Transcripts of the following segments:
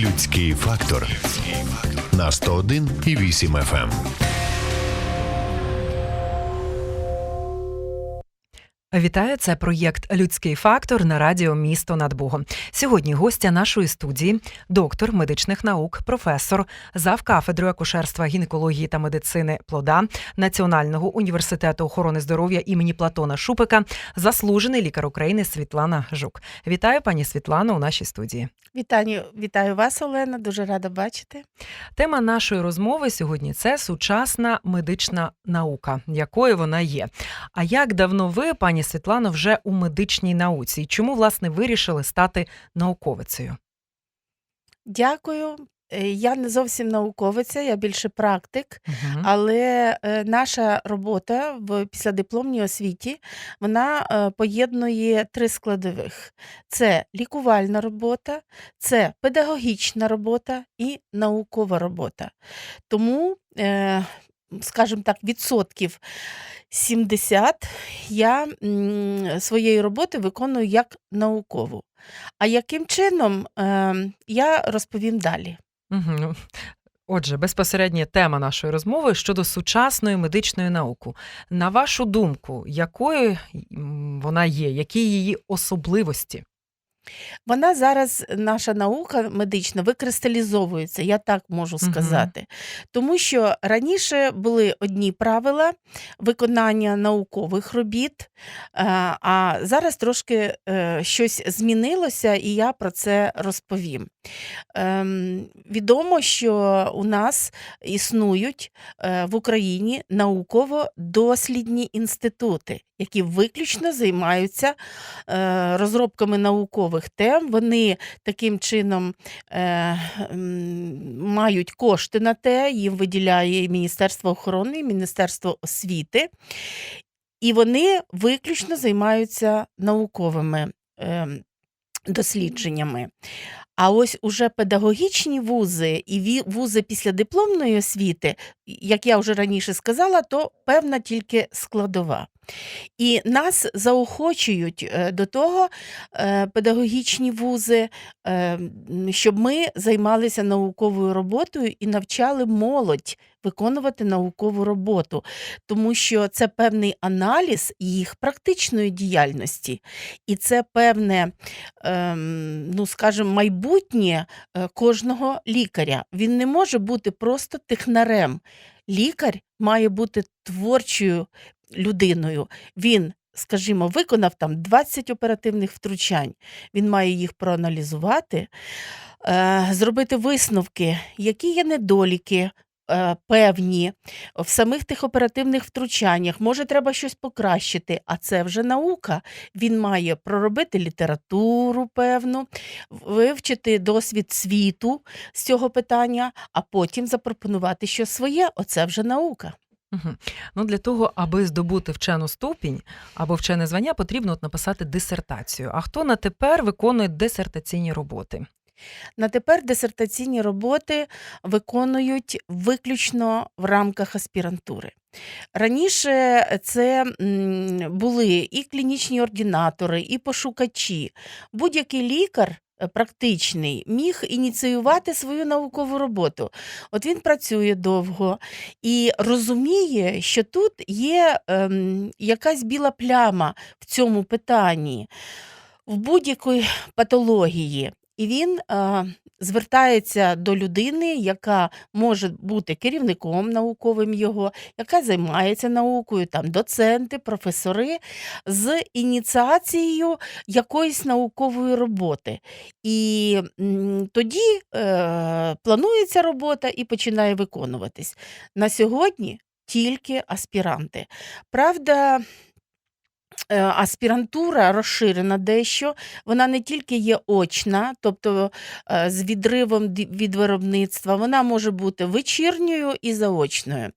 Людський фактор на 101 і 8 FM. Вітаю, це проєкт Людський фактор на радіо Місто над Богом. Сьогодні гостя нашої студії, доктор медичних наук, професор, завкафедрою акушерства, гінекології та медицини плода Національного університету охорони здоров'я імені Платона Шупика, заслужений лікар України Світлана Жук. Вітаю, пані Світлано, у нашій студії. Вітаю, вітаю вас, Олена. Дуже рада бачити. Тема нашої розмови сьогодні це сучасна медична наука, якою вона є. А як давно ви, пані Світлано, вже у медичній науці? І чому власне вирішили стати науковицею? Дякую. Е, Я не зовсім науковиця, я більше практик, Мгм. але е, наша робота в післядипломній освіті вона е, поєднує три складових: це лікувальна робота, це педагогічна робота і наукова робота. Тому, скажімо так, відсотків 70 я своєї роботи виконую як наукову. А яким чином е, я розповім далі. Ну, Отже, безпосередня тема нашої розмови щодо сучасної медичної науки. На вашу думку, якою вона є, які її особливості? Вона зараз, наша наука медична, викристалізовується, я так можу сказати. сказати. Тому що раніше були одні правила виконання наукових робіт, е, а зараз трошки е, щось змінилося, і я про це розповім. Ем, Відомо, що у нас існують е, в Україні науково-дослідні інститути, які виключно займаються е, розробками наукових тем. Вони таким чином е, мають кошти на те, їм виділяє Міністерство охорони, і Міністерство освіти, і вони виключно займаються науковими ем, дослідженнями. А ось уже педагогічні вузи і вузи після дипломної освіти, як я вже раніше сказала, то певна тільки складова. І нас заохочують е, до того е, педагогічні вузи, е, щоб ми займалися науковою роботою і навчали молодь виконувати наукову роботу, тому що це певний аналіз їх практичної діяльності, і це певне, ну скажімо, майбутнє кожного лікаря. Він не може бути просто технарем. Лікар має бути творчою людиною. Він, скажімо, виконав там 20 оперативних втручань. Він має їх проаналізувати, е, зробити висновки, які є недоліки. Е, Певні в самих тих оперативних втручаннях, може, треба щось покращити, а це вже наука. Він має проробити літературу певну, вивчити досвід світу з цього питання, а потім запропонувати щось своє. Оце вже наука. Мгм. Ну, для того, аби здобути вчену ступінь або вчене звання, потрібно от написати дисертацію. А хто на тепер виконує дисертаційні роботи? На тепер дисертаційні роботи виконують виключно в рамках аспірантури. Раніше це були і клінічні ординатори, і пошукачі. Будь-який лікар е, практичний міг ініціювати свою наукову роботу. От він працює довго і розуміє, що тут є ем, якась біла пляма в цьому питанні, в будь-якої патології. І він е, звертається до людини, яка може бути керівником науковим його, яка займається наукою, там доценти, професори, з ініціацією якоїсь наукової роботи. І м, тоді е, планується робота і починає виконуватись. На сьогодні тільки аспіранти. Правда, аспірантура розширена дещо. Вона не тільки є очна, тобто е, з відривом від виробництва, вона може бути вечірньою і заочною.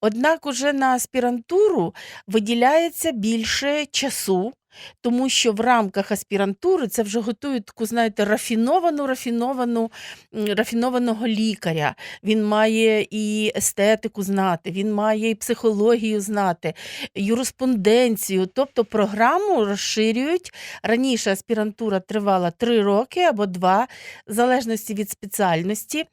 Однак уже на аспірантуру виділяється більше часу. Тому що в рамках аспірантури це вже готують таку, знаєте, рафіновану, рафіновану, рафінованого лікаря. Він має і естетику знати, він має і психологію знати, юриспонденцію. Тобто програму розширюють. Раніше аспірантура тривала три роки або два, в залежності від спеціальності. Е,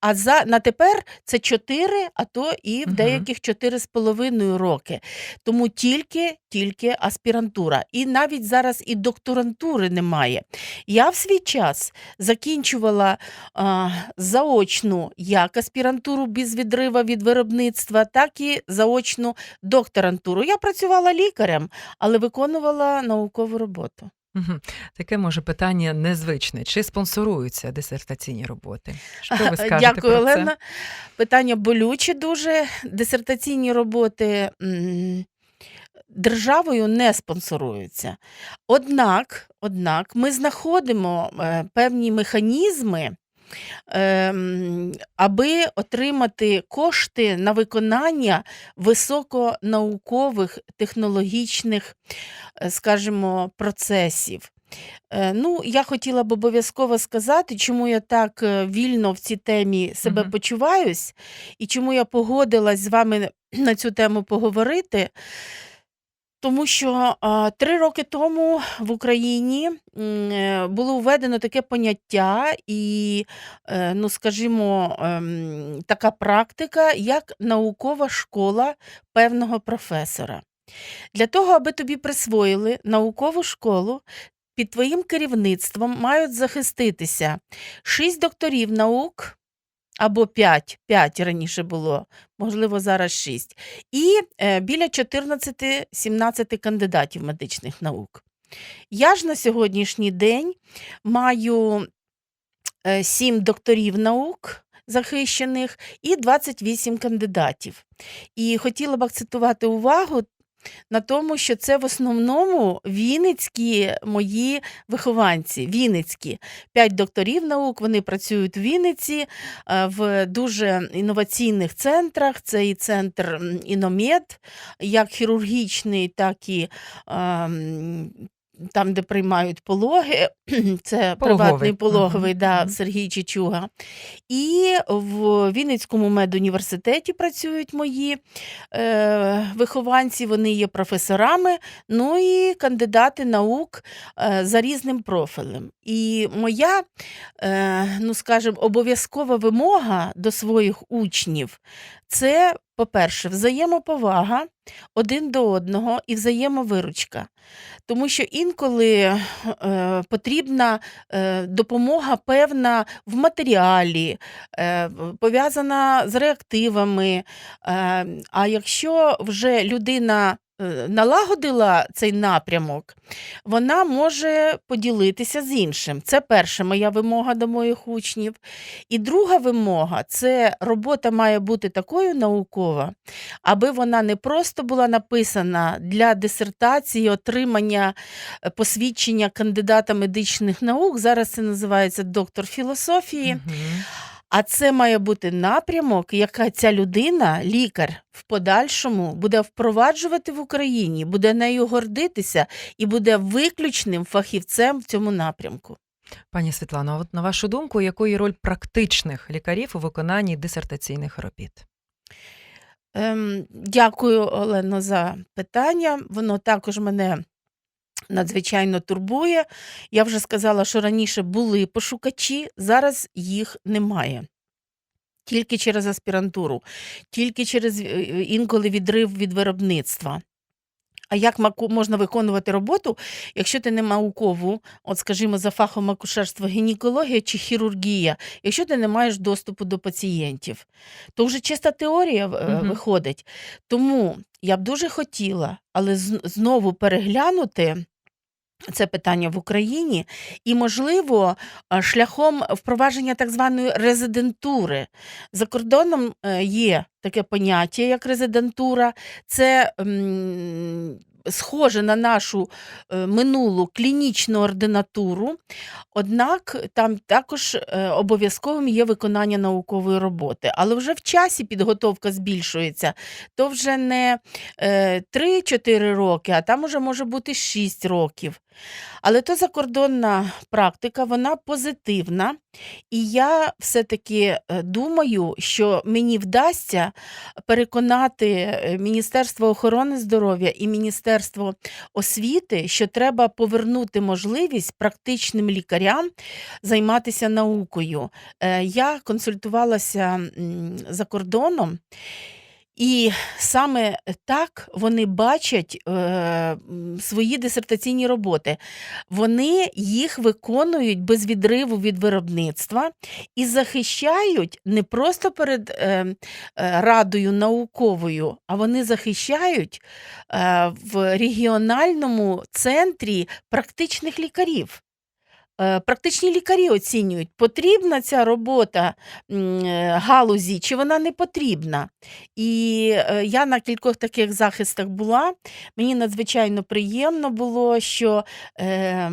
А за, на тепер це чотири, а то і в деяких чотири з половиною роки. Тому тільки, тільки аспірантура. І навіть зараз і докторантури немає. Я в свій час закінчувала а, заочну як аспірантуру без відрива від виробництва, так і заочну докторантуру. Я працювала лікарем, але виконувала наукову роботу. Таке може питання незвичне. Чи спонсоруються дисертаційні роботи? Що ви скажете Дякую, про це? Олена. Питання болюче дуже. Дисертаційні роботи державою не спонсоруються. Однак, однак ми знаходимо е, певні механізми. ем, Аби отримати кошти на виконання високонаукових технологічних, е, скажімо, процесів. Е, Ну, я хотіла б обов'язково сказати, чому я так вільно в цій темі себе Мгм. почуваюсь, і чому я погодилась з вами на цю тему поговорити. Тому що а, три роки тому в Україні м, е, було введено таке поняття і, е, ну скажімо, ем, така практика, як наукова школа певного професора. Для того, аби тобі присвоїли наукову школу, під твоїм керівництвом мають захиститися шість докторів наук або п'ять, п'ять раніше було, можливо, зараз шість, і е, біля 14-17 кандидатів медичних наук. Я ж на сьогоднішній день маю е, сім докторів наук. Захищених і 28 кандидатів. І хотіла б акцентувати увагу на тому, що це в основному вінницькі мої вихованці. Вінницькі. П'ять докторів наук, вони працюють в Вінниці е, в дуже інноваційних центрах. Це і центр іномед, як хірургічний, так і ем, там, де приймають пологи, це Пологовий. приватний пологовий, Мгм, да. Сергій Чичуга. І в Вінницькому медуніверситеті працюють мої е, вихованці, вони є професорами, ну і кандидати наук е, за різним профілем. І моя, е, ну скажімо, обов'язкова вимога до своїх учнів це, по-перше, взаємоповага один до одного і взаємовиручка. Тому що інколи е, потрібна е, допомога певна в матеріалі, е, пов'язана з реактивами. Е, а якщо вже людина налагодила цей напрямок, вона може поділитися з іншим. Це перша моя вимога до моїх учнів. І друга вимога це робота має бути такою наукова, аби вона не просто була написана для дисертації, отримання е, посвідчення кандидата медичних наук. Зараз це називається доктор філософії. Мгм. А це має бути напрямок, яка ця людина, лікар, в подальшому буде впроваджувати в Україні, буде нею гордитися і буде виключним фахівцем в цьому напрямку. Пані Світлано, а от на вашу думку, якою роль практичних лікарів у виконанні дисертаційних робіт? Ем, дякую, Олено, за питання. Воно також мене надзвичайно турбує. Я вже сказала, що раніше були пошукачі, зараз їх немає. Тільки через аспірантуру, тільки через е, е, інколи відрив від виробництва. А як можна виконувати роботу, якщо ти не наукову, от скажімо, за фахом акушерства гінекологія чи хірургія, якщо ти не маєш доступу до пацієнтів, то вже чиста теорія Мгм. виходить. Тому я б дуже хотіла, але знову переглянути. Це питання в Україні, і, можливо, шляхом впровадження так званої резидентури. За кордоном е, є таке поняття, як резидентура. Це схоже на нашу е, минулу клінічну ординатуру, однак там також е, обов'язковим є виконання наукової роботи. Але вже в часі підготовка збільшується, то вже не е, 3-4 роки, а там уже може бути 6 років. Але то закордонна практика, вона позитивна, і я все-таки е, думаю, що мені вдасться переконати е, Міністерство охорони здоров'я і Міністерство освіти, що треба повернути можливість практичним лікарям займатися наукою. Е, Я консультувалася за кордоном. І саме так вони бачать е, свої дисертаційні роботи. Вони їх виконують без відриву від виробництва і захищають не просто перед е, е, радою науковою, а вони захищають е, в регіональному центрі практичних лікарів. Е, Практичні лікарі оцінюють, потрібна ця робота е, галузі, чи вона не потрібна. І е, я на кількох таких захистах була. Мені надзвичайно приємно було, що е,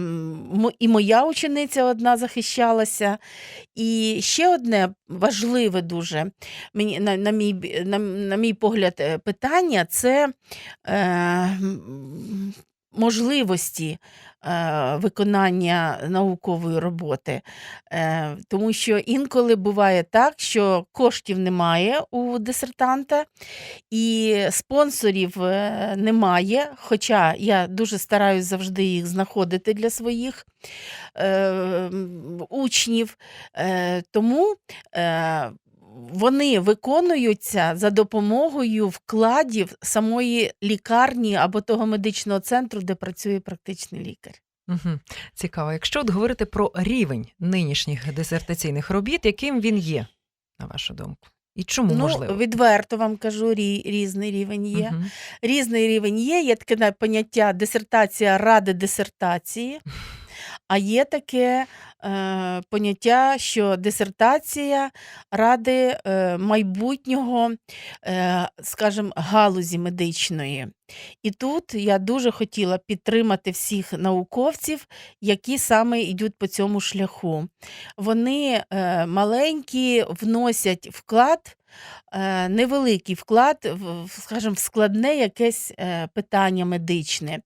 і моя учениця одна захищалася. І ще одне важливе дуже, на, мій, на, мій погляд, питання це можливості е, виконання наукової роботи. Е, Тому що інколи буває так, що коштів немає у дисертанта, і спонсорів е, немає. Хоча я дуже стараюсь завжди їх знаходити для своїх е, учнів. Е, Тому е, вони виконуються за допомогою вкладів самої лікарні або того медичного центру, де працює практичний лікар. Угу. Цікаво. Якщо от говорити про рівень нинішніх дисертаційних робіт, яким він є, на вашу думку? І чому ну, можливо? відверто вам кажу, рі- різний рівень є. Мгм. Різний рівень є. Є таке поняття дисертація ради дисертації, а є таке поняття, що дисертація ради е, майбутнього, е, скажімо, галузі медичної. І тут я дуже хотіла підтримати всіх науковців, які саме йдуть по цьому шляху. Вони е, маленькі, вносять вклад, е, невеликий вклад, скажімо, в складне якесь е, питання медичне.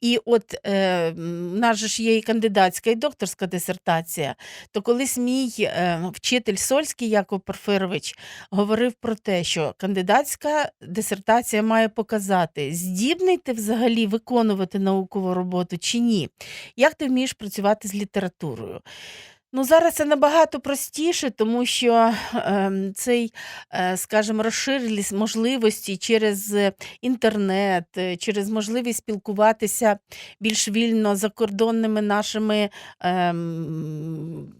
І от в нас ж є і кандидатська, і докторська дисертація. То колись мій вчитель Сольський Яков Порфирович говорив про те, що кандидатська дисертація має показати, здібний ти взагалі виконувати наукову роботу чи ні. Як ти вмієш працювати з літературою? Ну, зараз це набагато простіше, тому що ем, цей, е, скажімо, розширились можливості через е, інтернет, е, через можливість спілкуватися більш вільно закордонними нашими, ем,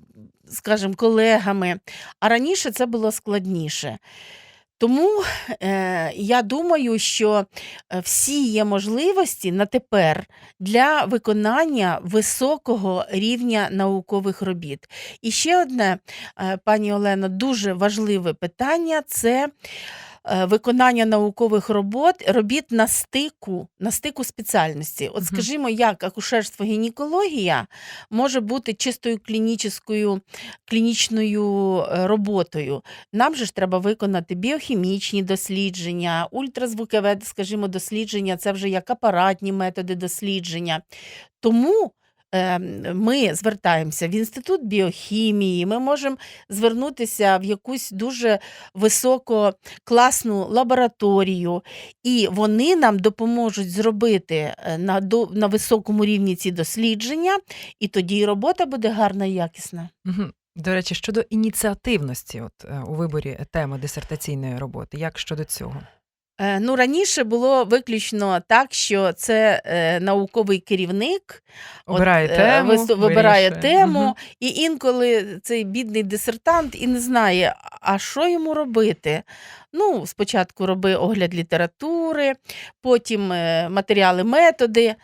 скажімо, колегами. А раніше це було складніше. Тому е, я думаю, що е, всі є можливості на тепер для виконання високого рівня наукових робіт. І ще одне, е, пані Олено, дуже важливе питання це виконання наукових робот, робіт на стику, на стику спеціальності. От скажімо, як акушерство гінекологія може бути чистою клінічною, клінічною е, роботою. Нам же ж треба виконати біохімічні дослідження, ультразвукове, скажімо, дослідження, це вже як апаратні методи дослідження. Тому е, ми звертаємося в інститут біохімії, ми можемо звернутися в якусь дуже висококласну лабораторію, і вони нам допоможуть зробити е, на, до- на високому рівні ці дослідження, і тоді робота буде гарна і якісна. До речі, щодо ініціативності от, е, у виборі теми дисертаційної роботи, як щодо цього? Е, Ну, раніше було виключно так, що це е, науковий керівник от, Обирає е, тему, вис- вибирає вирішує. тему, Мгм. і інколи цей бідний дисертант і не знає, а що йому робити. Ну, спочатку роби огляд літератури, потім е, матеріали, методи.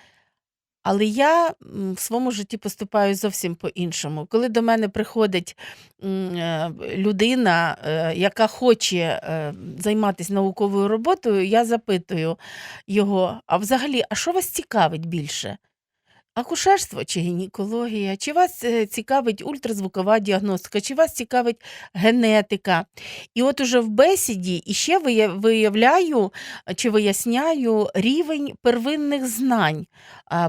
Але я в своєму житті поступаю зовсім по-іншому. Коли до мене приходить е, людина, е, яка хоче е, займатися науковою роботою, я запитую його: а взагалі, а що вас цікавить більше? Акушерство чи гінекологія? Чи вас е, цікавить ультразвукова діагностика, чи вас цікавить генетика? І от уже в бесіді іще виявляю чи виясняю рівень первинних знань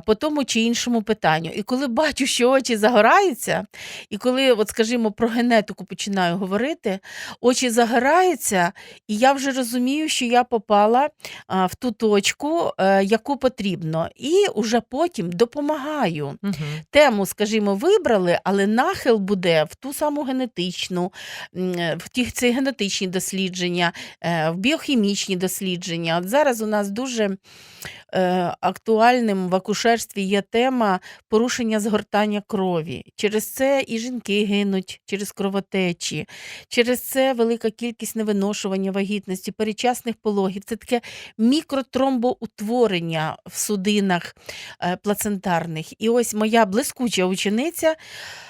по тому чи іншому питанню. І коли бачу, що очі загораються, і коли, от скажімо, про генетику починаю говорити, очі загораються, і я вже розумію, що я попала в ту точку, е, яку потрібно, і уже потім допомагаю. Угу. Тему, скажімо, вибрали, але нахил буде в ту саму генетичну, е, в ті ці генетичні дослідження, е, в біохімічні дослідження. От зараз у нас дуже е, актуальним в акушерстві є тема порушення згортання крові. Через це і жінки гинуть через кровотечі, через це велика кількість невиношування вагітності, передчасних пологів. Це таке мікротромбоутворення в судинах е, плацентарних. І ось моя блискуча учениця,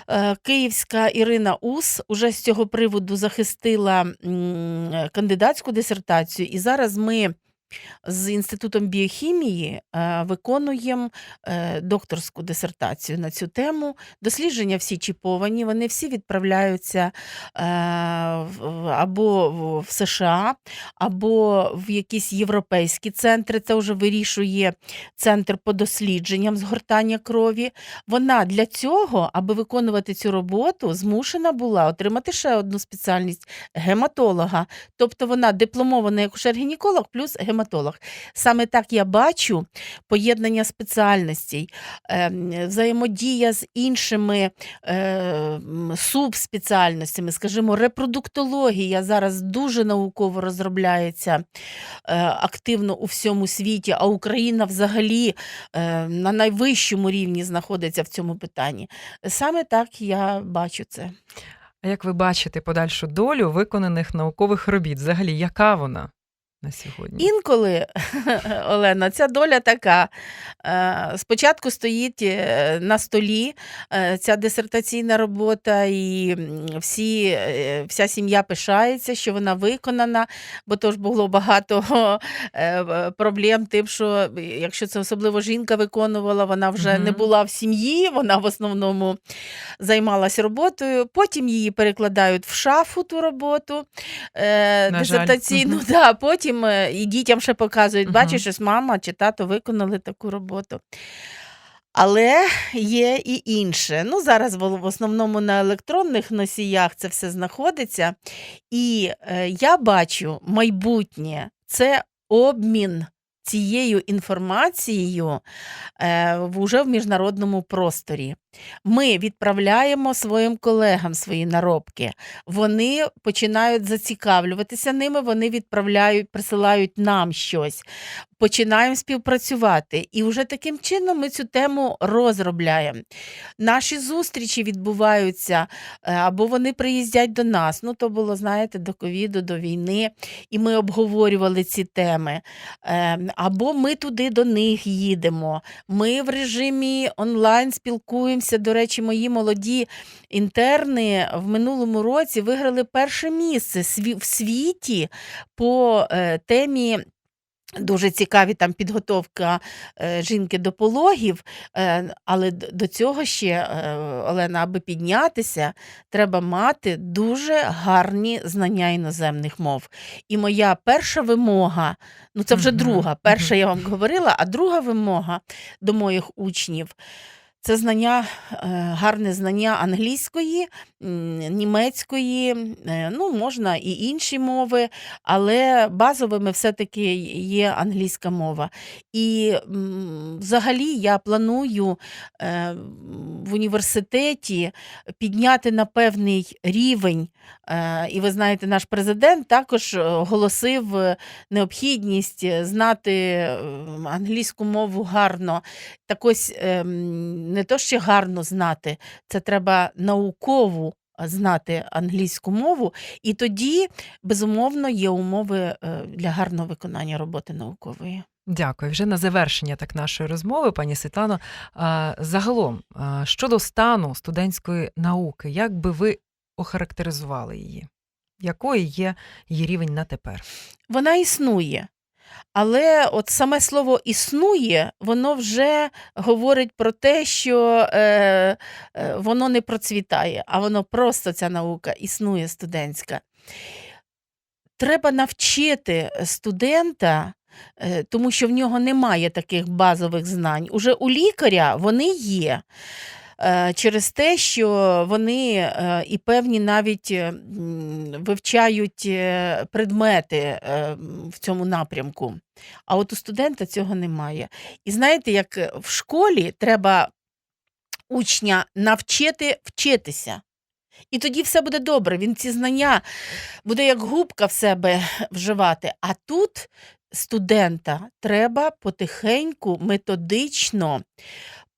е, київська Ірина Ус, уже з цього приводу захистила кандидатську дисертацію, і зараз ми. З інститутом біохімії е, виконуємо е, докторську дисертацію на цю тему. Дослідження всі чіповані, вони всі відправляються е, або в- США, або в якісь європейські центри. Це вже вирішує центр по дослідженням згортання крові. Вона для цього, аби виконувати цю роботу, змушена була отримати ще одну спеціальність гематолога. Тобто вона дипломований акушер-гінеколог плюс гематолог. Саме так я бачу поєднання спеціальностей, ем, взаємодія з іншими е, субспеціальностями, скажімо, репродуктологія зараз дуже науково розробляється е, активно у всьому світі, а Україна взагалі е, на найвищому рівні знаходиться в цьому питанні. Саме так я бачу це. А як ви бачите подальшу долю виконаних наукових робіт? Взагалі, яка вона на сьогодні? Інколи, Олена, ця доля така. Е, Спочатку стоїть е, на столі е, ця дисертаційна робота, і всі, вся сім'я пишається, що вона виконана, бо то ж було багато проблем, тим, що якщо це особливо жінка виконувала, вона вже не була в сім'ї, вона в основному займалася роботою. Потім її перекладають в шафу ту роботу На дисертаційну. Мгм. Да, потім е, і дітям ще показують, бачиш, ось мама чи тато виконали таку роботу. Але є і інше. Ну, зараз в основному на електронних носіях це все знаходиться. І е, я бачу майбутнє це обмін цією інформацією е, в- в міжнародному просторі. Ми відправляємо своїм колегам свої наробки. Вони починають зацікавлюватися ними, вони відправляють, присилають нам щось. Починаємо співпрацювати. І вже таким чином ми цю тему розробляємо. Наші зустрічі відбуваються, е, або вони приїздять до нас. Ну, то було, знаєте, до ковіду, до війни, і ми обговорювали ці теми. Е, Або ми туди до них їдемо. Ми в режимі онлайн спілкуємося. До речі, мої молоді інтерни в минулому році виграли перше місце в світі по е, темі. Дуже цікаві там підготовка е, жінки до пологів, е, але до цього ще, Олена, аби піднятися, треба мати дуже гарні знання іноземних мов. І моя перша вимога, ну це вже друга, перша я вам говорила, а друга вимога до моїх учнів. Це знання, е, гарне знання англійської, німецької, е, ну, можна і інші мови, але базовими все-таки є англійська мова. І взагалі я планую е, в університеті підняти на певний рівень. І ви знаєте, наш президент також оголосив необхідність знати англійську мову гарно. Так ось ем, не то ще гарно знати, це треба наукову знати англійську мову, і тоді, безумовно, є умови е, для гарного виконання роботи наукової. Дякую. Вже на завершення так нашої розмови, пані Світлано. Загалом, щодо стану студентської науки, як би ви охарактеризували її? Якою є її рівень на тепер? Вона існує. Але от саме слово існує, воно вже говорить про те, що е, е, воно не процвітає, а воно просто ця наука існує студентська. Треба навчити студента, е, тому що в нього немає таких базових знань. Уже у лікаря вони є. Е, Через те, що вони е, і певні навіть вивчають е, предмети в цьому напрямку. А от у студента цього немає. І знаєте, як в школі треба учня навчити вчитися. І тоді все буде добре. Він ці знання буде як губка в себе вживати. А тут студента треба потихеньку, методично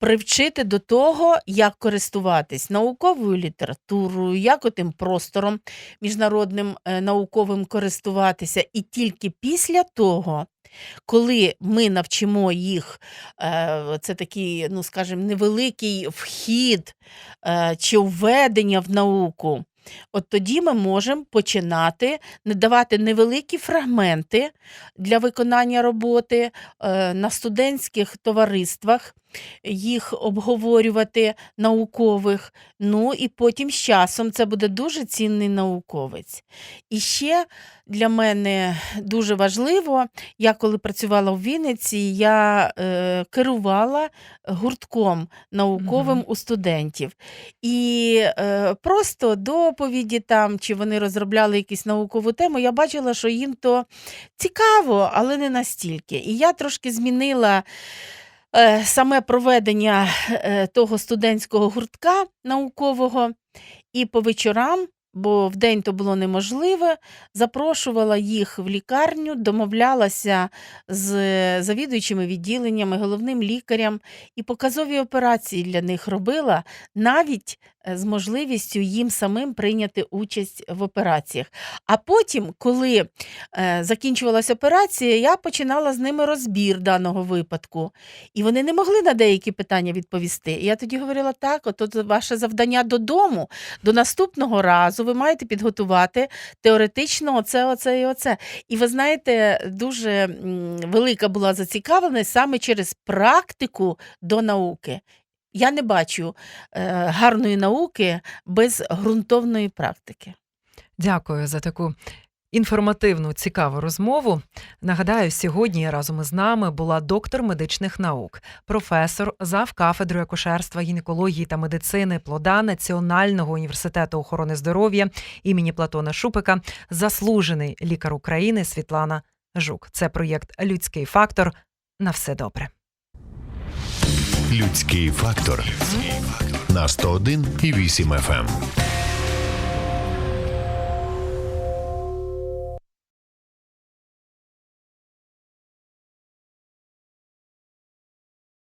привчити до того, як користуватись науковою літературою, як отим простором міжнародним е, науковим користуватися. І тільки після того, коли ми навчимо їх, е, це такий, ну скажімо, невеликий вхід е, чи введення в науку. От тоді ми можемо починати не давати невеликі фрагменти для виконання роботи на студентських товариствах, їх обговорювати наукових. Ну і потім з часом це буде дуже цінний науковець. І ще для мене дуже важливо, я коли працювала в Вінниці, я е, керувала гуртком науковим Мгм. у студентів. І е, просто доповіді там, чи вони розробляли якусь наукову тему, я бачила, що їм то цікаво, але не настільки. І я трошки змінила. Е, Саме проведення е, того студентського гуртка наукового. І по вечорам, бо вдень то було неможливо, запрошувала їх в лікарню, домовлялася з завідуючими відділеннями, головним лікарем і показові операції для них робила, навіть е, з можливістю їм самим прийняти участь в операціях. А потім, коли е, закінчувалася операція, я починала з ними розбір даного випадку. І вони не могли на деякі питання відповісти. І я тоді говорила: так, от ваше завдання додому, до наступного разу ви маєте підготувати теоретично оце, оце і оце. І ви знаєте, дуже велика була зацікавленість саме через практику до науки. Я не бачу е, гарної науки без ґрунтовної практики. Дякую за таку інформативну, цікаву розмову. Нагадаю, сьогодні разом із нами була доктор медичних наук, професор зав кафедрою акушерства, гінекології та медицини плода Національного університету охорони здоров'я імені Платона Шупика, заслужений лікар України Світлана Жук. Це проєкт Людський фактор. На все добре. Людський фактор на 101 і 8 FM.